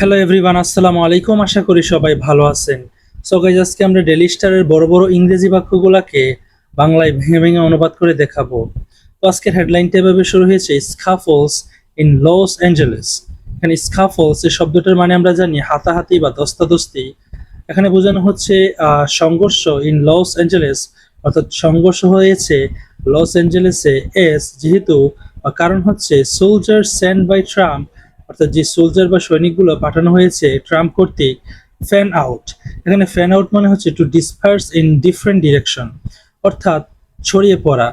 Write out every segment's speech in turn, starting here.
Hello everyone আসসালামু আলাইকুম। আশা করি সবাই ভালো আছেন। সো গাইজ আজকে আমরা ডেলি স্টারের বড় বড় ইংরেজি বাক্যগুলোকে বাংলায় ভেঙে ভেঙে অনুবাদ করে দেখাবো। তো আজকের হেডলাইনটা এভাবে শুরু হয়েছে স্কাফলস ইন লস অ্যাঞ্জেলেস এখানে স্কাফলস এই শব্দটার মানে আমরা জানি হাতাহাতি বা দস্তাদস্তি এখানে বোঝানো হচ্ছে সংঘর্ষ ইন লস অ্যাঞ্জেলেস অর্থাৎ সংঘর্ষ হয়েছে লস অ্যাঞ্জেলেসে এস, যেহেতু কারণ হচ্ছে সোলজার সেন্ড বাই ট্রাম্প অর্থাৎ যে সোলজার বা সৈনিকগুলো পাঠানো হয়েছে ট্রাম্প কর্তৃক ফ্যান আউট এখানে ফ্যান আউট মানে হচ্ছে to disperse in different direction অর্থাৎ ছড়িয়ে পড়া।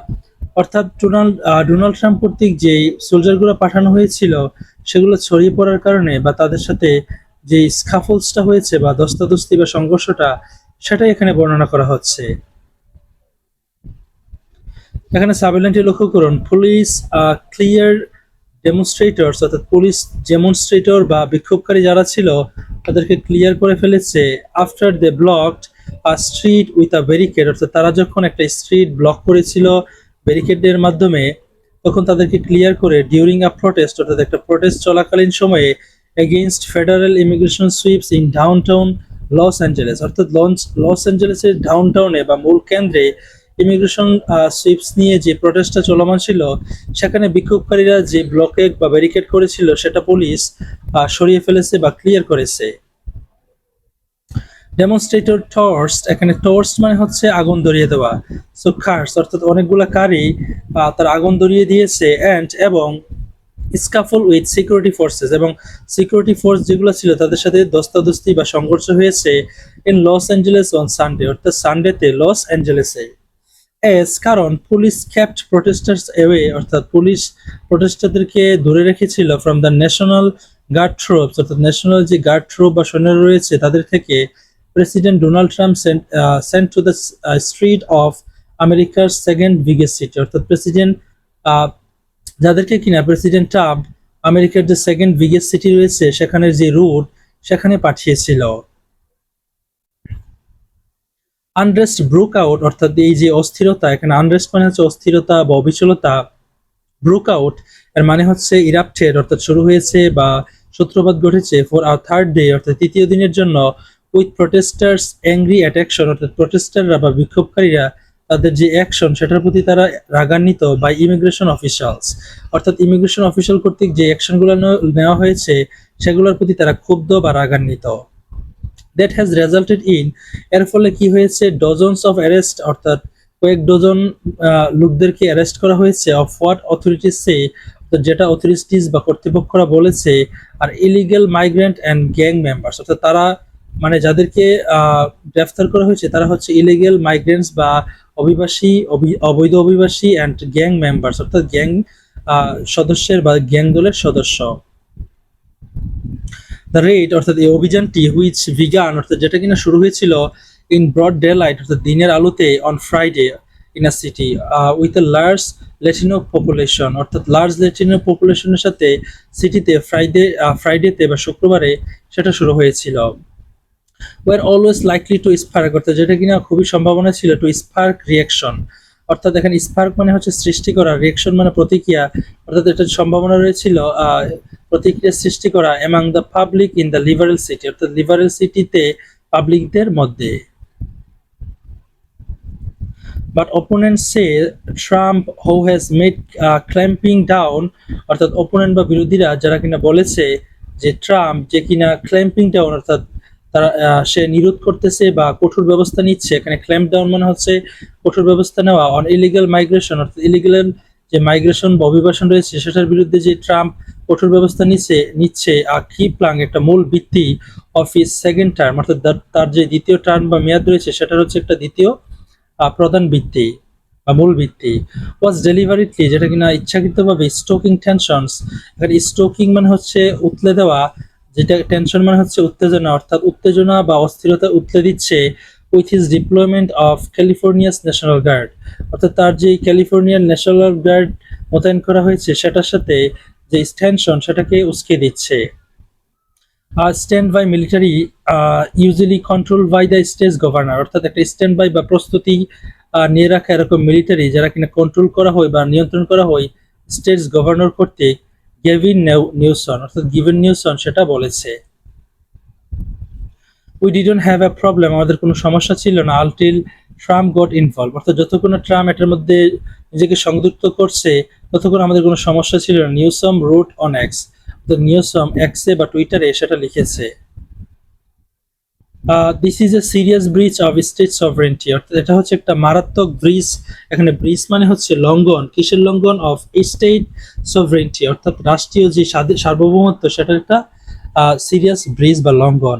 অর্থাৎ ডোনাল্ড ডোনাল্ড ট্রাম্প কর্তৃক যে সোলজারগুলো পাঠানো হয়েছিল, সেগুলো ছড়িয়ে পড়ার কারণে বা তাদের সাথে যে স্কাফলসটা হয়েছে বা দস্তাদস্তি বা সংঘর্ষটা, সেটাই এখানে বর্ণনা করা হচ্ছে। এখানে সাবলাইনটি লক্ষ্য করুন। পুলিশ ক্লিয়ার ডেমনস্ট্রেটরস অর্থাৎ পুলিশ ডেমনস্ট্রেটর বা বিক্ষোভকারী যারা ছিল, তাদেরকে ক্লিয়ার করে ফেলেছে after they blocked a street with a barricade অর্থাৎ তারা যখন একটা স্ট্রিট ব্লক করেছিল ব্যারিকেডের মাধ্যমে, তখন তাদেরকে ক্লিয়ার করে ডিউরিং আ প্রোটেস্ট অর্থাৎ একটা প্রোটেস্ট চলাকালীন সময়ে against federal immigration sweeps in downtown Los Angeles অর্থাৎ লঞ্চ লস অ্যাঞ্জেলেসের ডাউনটাউনে বা মূল কেন্দ্রে ইমিগ্রেশন সুইপস নিয়ে যে প্রটেস্টটা চলমান ছিল, সেখানে বিক্ষোভকারীরা যে ব্লকেট বা ব্যারিকেড করেছিল, সেটা পুলিশ সরিয়ে ফেলেছে বা ক্লিয়ার করেছে। ডেমনস্ট্রেটর টর্স এখানে টর্স মানে হচ্ছে আগুন ধরিয়ে দেওয়া। সো কার্স অর্থাৎ অনেকগুলা কারি তার আগুন ধরিয়ে দিয়েছে অ্যান্ড এবং স্কাফল উইথ সিকিউরিটি ফোর্সেস এবং সিকিউরিটি ফোর্স যেগুলো ছিল, তাদের সাথে দস্তাদস্তি বা সংঘর্ষ হয়েছে in Los Angeles on Sunday অর্থাৎ সানডেতে লস অ্যাঞ্জেলেসে এস, কারণ পুলিশ ক্যাপ্ট প্রোটেস্টার্স এওয়ে অর্থাৎ পুলিশ প্রোটেস্টারদেরকে দূরে রেখেছিল from the National Guard troops অর্থাৎ ন্যাশনাল যে গার্ড ট্রুপ বা সৈন্যরা রয়েছে, তাদের থেকে president Donald Trump sent to the street of আমেরিকার সেকেন্ড বিগেস্ট সিটি অর্থাৎ প্রেসিডেন্ট যাদেরকে কিনা প্রেসিডেন্ট ট্রাম্প আমেরিকার যে সেকেন্ড বিগেস্ট সিটি রয়েছে, সেখানের যে রুট সেখানে পাঠিয়েছিল। আনরেস্ট ব্রুক আউট অর্থাৎ এই যে অস্থিরতা, এখানে আনরেস্ট মানে হচ্ছে অস্থিরতা বা অবিচলতা ব্রুক আউট এর মানে হচ্ছে ইরাপ্টেড অর্থাৎ শুরু হয়েছে বা সূত্রপাত ঘটেছে ফর আর থার্ড ডে অর্থাৎ তৃতীয় দিনের জন্য উইথ প্রোটেস্টার্স অ্যাংরি অ্যাট্যাকশন অর্থাৎ প্রোটেস্টাররা বা বিক্ষোভকারীরা তাদের যে অ্যাকশন সেটার প্রতি তারা রাগান্বিত বাই ইমিগ্রেশন অফিসিয়ালস অর্থাৎ ইমিগ্রেশন অফিসিয়াল কর্তৃক যে অ্যাকশনগুলো নেওয়া হয়েছে, সেগুলোর প্রতি তারা ক্ষুব্ধ বা রাগান্বিত। দ্যাট হ্যাজ রেজাল্টেড ইন এর ফলে কি হয়েছে? ডজনস অফ অ্যারেস্ট অর্থাৎ কয়েক ডজন লোকদেরকে অ্যারেস্ট করা হয়েছে। অফ হোয়াট অথরিটিস সে যেটা অথরিটিস বা কর্তৃপক্ষরা বলেছে are illegal migrant and gang members অর্থাৎ তারা মানে যাদেরকে গ্রেফতার করা হয়েছে, তারা হচ্ছে ইলিগেল মাইগ্রেন্টস বা অভিবাসী অবি- অবৈধ অভিবাসী অ্যান্ড গ্যাং মেম্বার্স অর্থাৎ গ্যাং সদস্যের বা গ্যাং দলের সদস্য। রেড অর্থাৎ এই অভিযানটি হুইচ ভিগান অর্থাৎ যেটা কিনা শুরু হয়েছিল ইন ব্রড ডে লাইট অর্থাৎ দিনের আলোতে on Friday in a city with a large Latino population অর্থাৎ লার্জ ল্যাটিনো পপুলেশনের সাথে সিটিতে ফ্রাইডে ফ্রাইডেতে বা শুক্রবারে সেটা শুরু হয়েছিল। Were always likely to spark অর্থাৎ যেটা কিনা খুবই সম্ভাবনা ছিল টু স্পার্ক রিয়াকশন অর্থাৎ এখানে স্পার্ক মানে হচ্ছে সৃষ্টি করা রিয়াকশন মানে প্রতিক্রিয়া। অর্থাৎ এটা সম্ভাবনা রয়েছিল প্রতিক্রিয়া সৃষ্টি করা among the public in the liberal city অর্থাৎ লিবারেল সিটিতে পাবলিকদের মধ্যে। But opponent say Trump who has made clamping down অর্থাৎ অপোনেন্ট বা বিরোধীরা যারা কিনা বলেছে যে ট্রাম্প যে কিনা ক্ল্যাম্পিং ডাউন অর্থাৎ তারা সে নিরোধ করতেছে বা কঠোর ব্যবস্থা নিচ্ছে। এখানে ক্ল্যাম্প ডাউন মানে হচ্ছে কঠোর ব্যবস্থা নেওয়া অন ইলিগাল মাইগ্রেশন অর্থাৎ ইলিগাল যে মাইগ্রেশন বা অভিবাসন রয়েছে, সেটার বিরুদ্ধে যে ট্রাম্প কঠোর ব্যবস্থা নিচ্ছে নিচ্ছে, আর কি প্লাং একটা মূল ভিত্তি অফ ইস সেকেন্ড টার্ম অর্থাৎ তার- যে দ্বিতীয় টার্ম বা মেয়াদ রয়েছে, সেটার হচ্ছে একটা দ্বিতীয় প্রধান ভিত্তি বা মূল ভিত্তি। ওয়াজ ডেলিভারিটলি যেটা কিনা ইচ্ছাকৃতভাবে স্টোকিং টেনশনস এখানে স্টোকিং মানে হচ্ছে উতলে দেওয়া যেটা টেনশন মানে হচ্ছে উত্তেজনা, অর্থাৎ উত্তেজনা বা অস্থিরতা উতলে দিচ্ছে with his deployment of California's national guard অর্থাৎ তার যে ক্যালিফোর্নিয়ান ন্যাশনাল গার্ড মোতায়েন করা হয়েছে, সেটার সাথে যে টেনশন সেটাকে উস্কে দিচ্ছে। Are stand by military usually control by the state governor অর্থাৎ একটা স্ট্যান্ড বাই বা প্রস্তুতি নিয়ে রাখা এরকম মিলিটারি যারা কিনা কন্ট্রোল করা হয় বা নিয়ন্ত্রণ করা হয় স্টেটস গভর্নর কর্তৃক গেভিন নিউসন অর্থাৎ গিভেন নিউসন সেটা বলেছে। We didn't have a problem আমাদের কোনো সমস্যা ছিল না আলটিল ট্রাম্প গট ইনভলভ অর্থাৎ যতক্ষণ ট্রাম্প এটার মধ্যে নিজেকে সংযুক্ত করছে, ততক্ষণ আমাদের কোনো সমস্যা ছিল না। Newsom wrote on X Newsom এক্সে বা টুইটারে সেটা লিখেছে। This is a serious breach of state sovereignty অর্থাৎ এটা হচ্ছে একটা মারাত্মক ব্রিজ এখানে ব্রিজ মানে হচ্ছে লঙ্ঘন, কিসের লঙ্ঘন? অফ স্টেট সভারেন্টি অর্থাৎ রাষ্ট্রীয় যে সার্বভৌমত্ব সেটা একটা সিরিয়াস ব্রিজ বা লঙ্ঘন।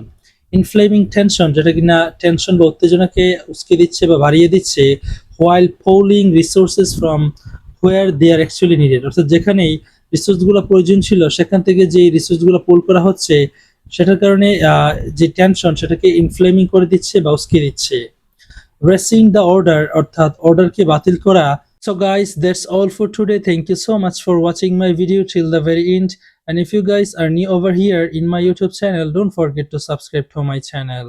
ইনফ্লেমিং টেনশন যেটা কিনা টেনশন বা উত্তেজনাকে উস্কে দিচ্ছে বা বাড়িয়ে দিচ্ছে while pulling resources from where they are actually needed অর্থাৎ যেখানেই রিসোর্সগুলো প্রয়োজন ছিল, সেখান থেকে যে রিসোর্সগুলো পোল করা হচ্ছে সেটার কারণে যে টেনশন সেটাকে ইনফ্লেমিং করে দিচ্ছে বা উস্কিয়ে দিচ্ছে। রেসিং দ্য অর্ডার অর্থাৎ অর্ডারকে বাতিল করা। So guys that's all for today thank you so much for watching my video till the very end and if you guys are new over here in my YouTube channel don't forget to subscribe to my channel